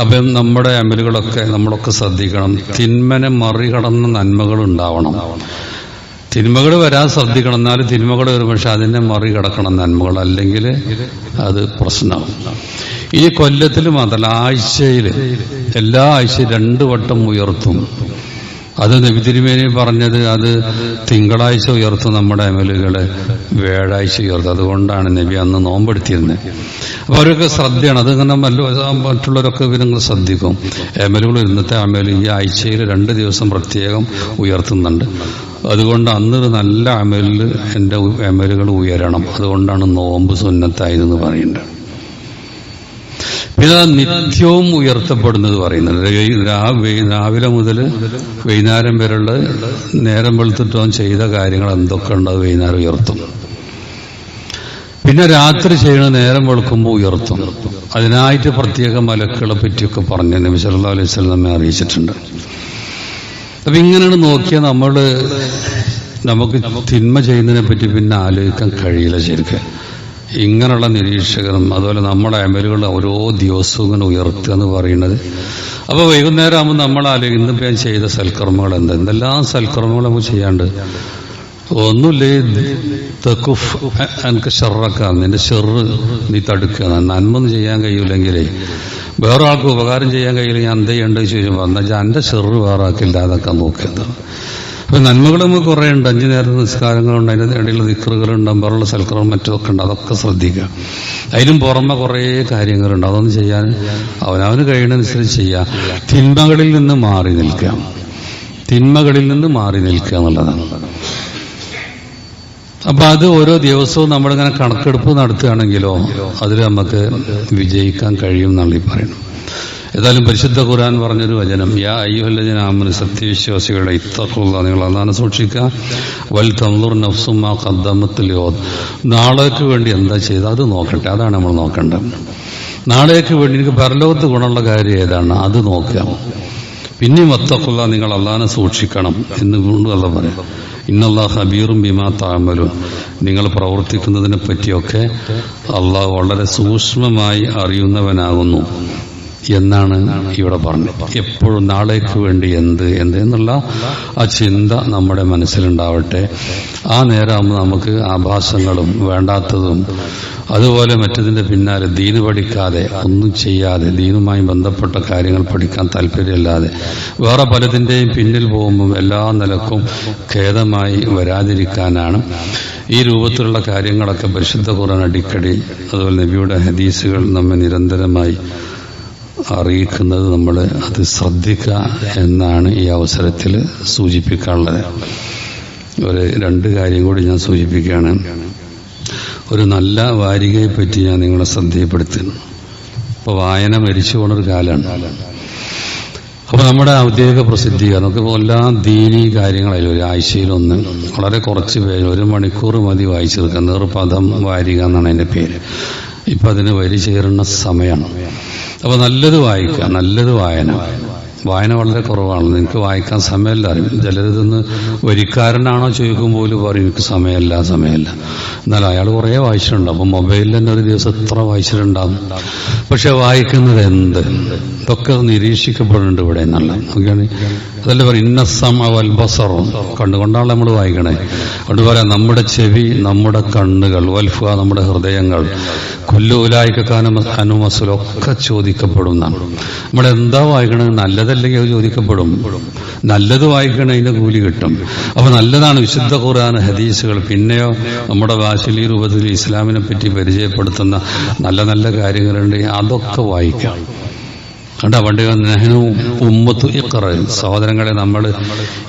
അപ്പം നമ്മുടെ അമലുകളൊക്കെ നമ്മളൊക്കെ ശ്രദ്ധിക്കണം. തിന്മനെ മറികടന്ന നന്മകൾ ഉണ്ടാവണം. തിന്മകൾ വരാൻ ശ്രദ്ധിക്കണം. എന്നാലും തിന്മകൾ വരും. പക്ഷെ അതിനെ മറികടക്കണം നന്മകൾ. അല്ലെങ്കിൽ അത് പ്രശ്നമാണ് ഈ കൊല്ലത്തിൽ മാത്രമല്ല ആഴ്ചയിൽ എല്ലാ ആഴ്ചയും രണ്ടു വട്ടം ഉയർത്തും. അത് നബിതിരുമേനി പറഞ്ഞത് അത് തിങ്കളാഴ്ച ഉയർത്തും നമ്മുടെ അമലുകൾ വ്യാഴാഴ്ച ഉയർത്തും. അതുകൊണ്ടാണ് നബി അന്ന് നോമ്പെടുത്തിരുന്നത്. അപ്പൊ അവരൊക്കെ ശ്രദ്ധയാണ്. അത് ഇങ്ങനെ മറ്റുള്ളവരൊക്കെ ഇവരങ്ങൾ ശ്രദ്ധിക്കും. അമലുകൾ ഇന്നത്തെ അമൽ ഈ ആഴ്ചയിൽ രണ്ട് ദിവസം പ്രത്യേകം ഉയർത്തുന്നുണ്ട്. അതുകൊണ്ട് അന്നൊരു നല്ല അമലിൽ എന്റെ അമലുകൾ ഉയരണം. അതുകൊണ്ടാണ് നോമ്പ് സുന്നത്തായതെന്ന് പറയുന്നത്. പിന്നെ നിത്യവും ഉയർത്തപ്പെടുന്നത് പറയുന്നത്. രാവിലെ മുതൽ വൈകുന്നേരം വരെയുള്ള നേരം വെളുത്തിട്ടോ ചെയ്ത കാര്യങ്ങൾ എന്തൊക്കെ ഉണ്ടോ വൈകുന്നേരം ഉയർത്തും. പിന്നെ രാത്രി ചെയ്യണ നേരം വെളുക്കുമ്പോൾ ഉയർത്തും. അതിനായിട്ട് പ്രത്യേക മലക്കുകളെ പറ്റിയൊക്കെ പറഞ്ഞ് നബി സല്ലല്ലാഹു അലൈഹി സ്വലം നമ്മെ അറിയിച്ചിട്ടുണ്ട്. അപ്പൊ ഇങ്ങനെയാണ് നോക്കിയാൽ നമ്മൾ നമുക്ക് തിന്മ ചെയ്യുന്നതിനെ പറ്റി പിന്നെ ആലോചിക്കാൻ കഴിയില്ല ശരിക്കും. ഇങ്ങനെയുള്ള നിരീക്ഷകനും അതുപോലെ നമ്മുടെ അമലുകൾ ഓരോ ദിവസവും ഇങ്ങനെ ഉയർത്തുക എന്ന് പറയുന്നത്. അപ്പോൾ വൈകുന്നേരം ആകുമ്പോൾ നമ്മൾ ആലോചിക്കും ഇന്നിപ്പോൾ ഞാൻ ചെയ്ത സൽക്കർമ്മങ്ങൾ എന്താ? എന്തെല്ലാം സൽക്കർമ്മങ്ങൾ നമുക്ക് ചെയ്യാണ്ട്? ഒന്നുമില്ലേ? തെക്കുഫ് എനിക്ക് ഷെറക്കാം നിന്റെ ഷെറ് നീ തടുക്കുക. നന്മൊന്നും ചെയ്യാൻ കഴിയില്ലെങ്കിലേ വേറെ ആൾക്ക് ഉപകാരം ചെയ്യാൻ കഴിയില്ല. ഞാൻ എന്ത് ചെയ്യേണ്ടത് ചോദിക്കുമ്പോൾ എന്നാൽ എന്റെ ഷെറ് വേറെ ആക്കില്ലാതൊക്കെ നോക്കുന്നത് അപ്പൊ നന്മകൾ നമുക്ക് കുറേ ഉണ്ട്. അഞ്ചു നേരം നിസ്കാരങ്ങളുണ്ട്. അതിന്റെ ഇടയിലുള്ള ദിക്കറുകളുണ്ട് അമ്പറുള്ള സൽക്കറും മറ്റൊക്കെ ഉണ്ട്. അതൊക്കെ ശ്രദ്ധിക്കുക. അതിലും പുറമെ കുറേ കാര്യങ്ങളുണ്ട്. അതൊന്നും ചെയ്യാൻ അവനവന് കഴിയുന്നതനുസരിച്ച് ചെയ്യുക തിന്മകളിൽ നിന്ന് മാറി നിൽക്കാം തിന്മകളിൽ നിന്ന് മാറി നിൽക്കുക എന്നുള്ളതാണ്. അപ്പൊ അത് ഓരോ ദിവസവും നമ്മളിങ്ങനെ കണക്കെടുപ്പ് നടത്തുകയാണെങ്കിലോ അതിൽ നമുക്ക് വിജയിക്കാൻ കഴിയും എന്നാണ് ഈ പറയുന്നത്. ഏതായാലും പരിശുദ്ധ ഖുർആൻ പറഞ്ഞൊരു വചനം യാ അയ്യുഹല്ലജന സത്യവിശ്വാസികളെ ഇത്തഖുള്ള നിങ്ങൾ അതാണ് സൂക്ഷിക്കുക. വൽ തന്ദുർ നഫ്സുമാ കദ്ദമത്തിൽ നാളേക്ക് വേണ്ടി എന്താ ചെയ്ത് അത് നോക്കട്ടെ. അതാണ് നമ്മൾ നോക്കേണ്ടത്. നാളേക്ക് വേണ്ടി എനിക്ക് പരലോകത്ത് ഗുണമുള്ള കാര്യം ഏതാണ്? അത് നോക്കുക. പിന്നെയും വത്തക്കുള്ള നിങ്ങൾ അള്ളാനെ സൂക്ഷിക്കണം എന്ന് കൊണ്ട് അല്ല പറയാം. ഇന്നല്ലാ ഹബീറും ബിമാ താമലും നിങ്ങൾ പ്രവർത്തിക്കുന്നതിനെ പറ്റിയൊക്കെ അള്ളാഹ് വളരെ സൂക്ഷ്മമായി അറിയുന്നവനാകുന്നു. എന്നാണ് ഇവിടെ പറഞ്ഞത്. എപ്പോഴും നാളേക്ക് വേണ്ടി എന്ത് എന്ത് എന്നുള്ള ആ ചിന്ത നമ്മുടെ മനസ്സിലുണ്ടാവട്ടെ. ആ നേരമാകുമ്പോൾ നമുക്ക് ആഭാസങ്ങളും വേണ്ടാത്തതും അതുപോലെ മറ്റതിന്റെ പിന്നാലെ ദീന് പഠിക്കാതെ ഒന്നും ചെയ്യാതെ ദീനുമായി ബന്ധപ്പെട്ട കാര്യങ്ങൾ പഠിക്കാൻ താല്പര്യമില്ലാതെ വേറെ പലതിന്റെയും പിന്നിൽ പോകുമ്പോൾ എല്ലാ നിലക്കും ഖേദമായി വരാതിരിക്കാനാണ് ഈ രൂപത്തിലുള്ള കാര്യങ്ങളൊക്കെ പരിശുദ്ധ ഖുർആൻ അടിക്കടി അതുപോലെ നബിയുടെ ഹദീസുകൾ നമ്മെ നിരന്തരമായി അറിയിക്കുന്നത് നമ്മൾ അത് ശ്രദ്ധിക്കുക എന്നാണ് ഈ അവസരത്തിൽ സൂചിപ്പിക്കാനുള്ളത്. ഒരു രണ്ട് കാര്യം കൂടി ഞാൻ സൂചിപ്പിക്കുകയാണ്. ഒരു നല്ല വാരികയെ പറ്റി ഞാൻ നിങ്ങളെ ശ്രദ്ധയപ്പെടുത്തുന്നു അപ്പോൾ വായന മരിച്ചു പോണൊരു കാലമാണ് അപ്പോൾ നമ്മുടെ ഔദ്യോഗിക പ്രസിദ്ധീകരണം നമുക്ക് എല്ലാ ദീനി കാര്യങ്ങളായാലും ഒരു ആഴ്ചയിലൊന്ന് വളരെ കുറച്ച് പേര് ഒരു മണിക്കൂർ മതി വായിച്ചു തീർക്കുക നീർപദം വാരിക എന്നാണ് അതിന്റെ പേര്. ഇപ്പം അതിന് വരി ചേരുന്ന സമയമാണ്. അപ്പോൾ നല്ലത് വായിക്കുക നല്ലത് വായന. വായന വളരെ കുറവാണ്. നിങ്ങൾക്ക് വായിക്കാൻ സമയമല്ല. ചിലരിതൊന്ന് വരിക്കാരനാണോ ചോദിക്കുമ്പോൾ പോലും പറയും എനിക്ക് സമയമല്ല സമയമല്ല. എന്നാൽ അയാൾ കുറേ വായിച്ചിട്ടുണ്ട്. അപ്പം മൊബൈലിൽ തന്നെ ഒരു ദിവസം എത്ര വായിച്ചിട്ടുണ്ടാവും? പക്ഷെ വായിക്കുന്നത് എന്ത്? ഇതൊക്കെ നിരീക്ഷിക്കപ്പെടുന്നുണ്ട് ഇവിടെ നല്ല അതല്ല പറയും ഇന്നസം വൽബസറും കണ്ടുകൊണ്ടാണ് നമ്മൾ വായിക്കണേ. അതുകൊണ്ട് പറയാം നമ്മുടെ ചെവി നമ്മുടെ കണ്ണുകൾ വൽഫ നമ്മുടെ ഹൃദയങ്ങൾ കൊല്ലൂലായിക്കാനും അനുമസലൊക്കെ ചോദിക്കപ്പെടുന്നതാണ് നമ്മൾ എന്താ വായിക്കണത്? നല്ലതല്ലെങ്കിൽ അത് ചോദിക്കപ്പെടും നല്ലത് വായിക്കണതിന്റെ കൂലി കിട്ടും. അപ്പൊ നല്ലതാണ് വിശുദ്ധ ഖുർആൻ ഹദീസുകൾ. പിന്നെയോ നമ്മുടെ ഈ രൂപത്തിൽ ഇസ്ലാമിനെ പറ്റി പരിചയപ്പെടുത്തുന്ന നല്ല നല്ല കാര്യങ്ങളുണ്ട്. അതൊക്കെ വായിക്കാം. കണ്ട? പണ്ട് നെഹ്നു ഉമ്മത്ത് ഇക്ര സഹോദരങ്ങളെ നമ്മൾ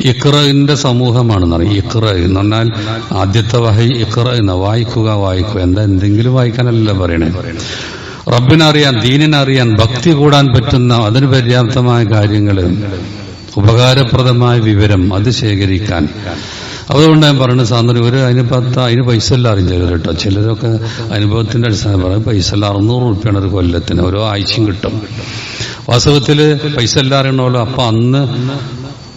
ഇഖ്റിന്റെ സമൂഹമാണെന്ന് പറയും ഇഖ്റ എന്ന് പറഞ്ഞാൽ ആദ്യത്തെ വഹി ഇക്ര എന്ന. വായിക്കുക വായിക്കുക. എന്താ എന്തെങ്കിലും വായിക്കാനല്ല പറയണേ. റബ്ബിനറിയാൻ ദീനിനറിയാൻ ഭക്തി കൂടാൻ പറ്റുന്ന അതിന് പര്യാപ്തമായ കാര്യങ്ങൾ ഉപകാരപ്രദമായ വിവരം അത് ശേഖരിക്കാൻ. അതുകൊണ്ട് ഞാൻ പറയുന്നത് സാന്ത്വനം ഒരു അതിന് പത്ത് അതിന് പൈസ എല്ലാം അറിയും ചിലർ കേട്ടോ. ചിലരൊക്കെ അനുഭവത്തിന്റെ അടിസ്ഥാനം പറയും പൈസ എല്ലാം അറുന്നൂറ് റുപ്യാണ് ഒരു കൊല്ലത്തിന് ഓരോ ആഴ്ചയും കിട്ടും. വാസ്തവത്തിൽ പൈസ എല്ലാം അറിയണമല്ലോ അപ്പൊ അന്ന്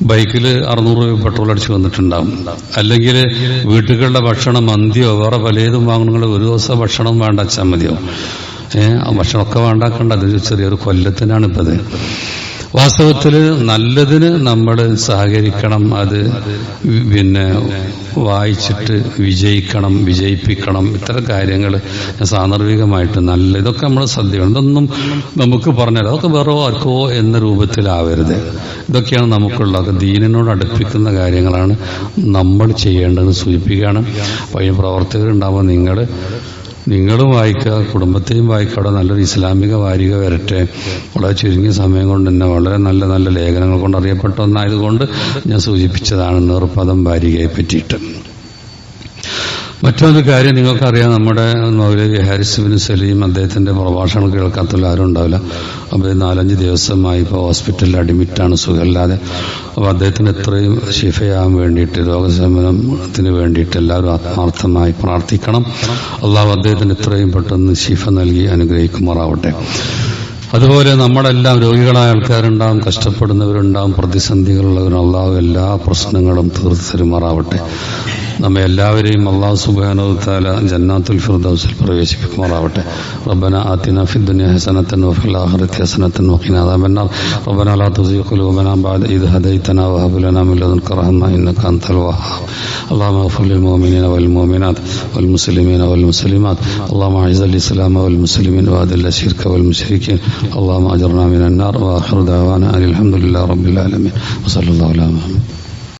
ബൈക്കിൽ അറുന്നൂറ് രൂപ പെട്രോൾ അടിച്ച് വന്നിട്ടുണ്ടാവും. അല്ലെങ്കിൽ വീട്ടുകളുടെ ഭക്ഷണം മന്തിയോ വേറെ പലതും വാങ്ങണമെങ്കിൽ ഒരു ദിവസം ഭക്ഷണം വേണ്ട അച്ഛാ മതിയോ. ഭക്ഷണമൊക്കെ വേണ്ടാക്കണ്ട. അത് ചെറിയൊരു കൊല്ലത്തിനാണ് ഇപ്പത്. വാസ്തവത്തിൽ നല്ലതിന് നമ്മൾ സഹകരിക്കണം. അത് പിന്നെ വായിച്ചിട്ട് വിജയിക്കണം വിജയിപ്പിക്കണം. ഇത്തരം കാര്യങ്ങൾ സാന്ദർഭികമായിട്ട് നല്ല ഇതൊക്കെ നമ്മൾ ശ്രദ്ധിക്കണം. ഇതൊന്നും നമുക്ക് പറഞ്ഞാൽ അതൊക്കെ വേറെ ആർക്കോ എന്ന രൂപത്തിലാവരുത്. ഇതൊക്കെയാണ് നമുക്കുള്ളത്. ദീനനോട് അടുപ്പിക്കുന്ന കാര്യങ്ങളാണ് നമ്മൾ ചെയ്യേണ്ടതെന്ന് സൂചിപ്പിക്കുകയാണ്. അപ്പോൾ ഈ പ്രവർത്തകരുണ്ടാകുമ്പോൾ നിങ്ങൾ നിങ്ങളും വായിക്കുക കുടുംബത്തെയും വായിക്കുക. അവിടെ നല്ലൊരു ഇസ്ലാമിക വാരിക വരട്ടെ. വളരെ ചുരുങ്ങിയ സമയം കൊണ്ട് തന്നെ വളരെ നല്ല നല്ല ലേഖനങ്ങൾ കൊണ്ട് അറിയപ്പെട്ട ഒന്നായതുകൊണ്ട് ഞാൻ സൂചിപ്പിച്ചതാണ് നീർപ്പദം വാരികയെ പറ്റിയിട്ട് മറ്റൊരു കാര്യം നിങ്ങൾക്കറിയാം നമ്മുടെ മൗലവി ഹാരിസ് ബിൻ സലീം അദ്ദേഹത്തിന്റെ പ്രഭാഷണം കേൾക്കാത്തുള്ള ആരും ഉണ്ടാവില്ല. അപ്പോൾ നാലഞ്ച് ദിവസമായി ഇപ്പോൾ ഹോസ്പിറ്റലിൽ അഡ്മിറ്റാണ് സുഖമില്ലാതെ. അപ്പോൾ അദ്ദേഹത്തിന് എത്രയും ശിഫയാകാൻ വേണ്ടിയിട്ട് രോഗശമനത്തിന് വേണ്ടിയിട്ട് എല്ലാവരും ആത്മാർത്ഥമായി പ്രാർത്ഥിക്കണം. അള്ളാഹു അദ്ദേഹത്തിന് എത്രയും പെട്ടെന്ന് ശിഫ നൽകി അനുഗ്രഹിക്കുമാറാവട്ടെ. അതുപോലെ നമ്മളെല്ലാം രോഗികളായ ആൾക്കാരുണ്ടാവും കഷ്ടപ്പെടുന്നവരുണ്ടാവും പ്രതിസന്ധികളുള്ളവരും അള്ളാഹു എല്ലാ പ്രശ്നങ്ങളും തീർത്തു തരുമാറാവട്ടെ. നമ്മെ എല്ലാവരെയും അള്ളാഹു സുബാനോ താല ജന്നാത്തുൽ ഫിർദൗസിൽ പ്രവേശിപ്പിക്കുമാറാവട്ടെ റബ്ബന ആത്തിന ഫി ദുനിയ ഹസനത്തൻ വഫിൽ ആഖിറതി ഹസനത്തൻ വഖിന അദാബന്നാർ റബ്ബന ലാ തുസിഗ് ഖുലൂബന ബഅദ ഇദ് ഹദൈതന വഹബ് ലനാ മിൻ ലദുൻക റഹ്മ ഇന്നക അൻതൽ വഹ്ഹാബ് اللهم اغفر للمؤمنين والمؤمنات والمسلمين والمسلمات اللهم اعز الاسلام والمسلمين واذل الشرك والمشركين اللهم اجرنا من النار واخر دعوانا ان الحمد لله رب العالمين وصلى الله على محمد